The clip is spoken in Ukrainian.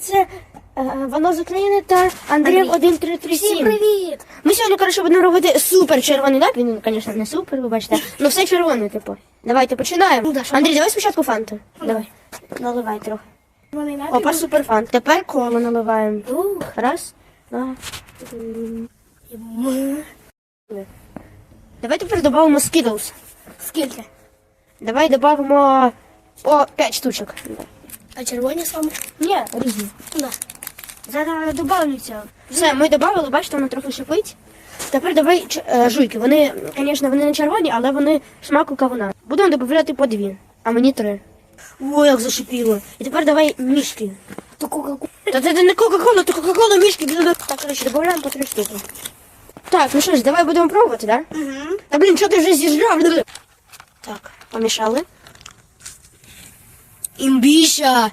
Це е, воно з України та Андрієм 1337. Всім привіт! Ми сьогодні, коротше, будемо робити супер червоний напій. Він, звісно, не супер, ви бачите. Ну все червоне, типу. Давайте починаємо. Ну, Андрій, давай спочатку фанту. Давай. Наливай трохи. Опа, супер фант. Тепер коло наливаємо. Раз, два. Давай тепер додамо Skittles. Скільки? Давай додамо по 5 штучок. А червоні саме? Ні, різні. Да. Зараз добавлю цього. Все, ми додали, бачите, воно трохи шипить. Тепер давай ч- е, жуйки. Вони, звісно, вони не червоні, але вони смаку кавуна. Будемо додавати по дві, а мені три. О, як зашипіло. І тепер давай мішки. То кока Та це не Кока-Кола, то Кока-Кола мішки. Так, коротше, додаємо по три штуки. Так, ну що ж, давай будемо пробувати, так? Да? Угу. Та блін, що ти вже з'їжджав? Так, помішали. Imbisha,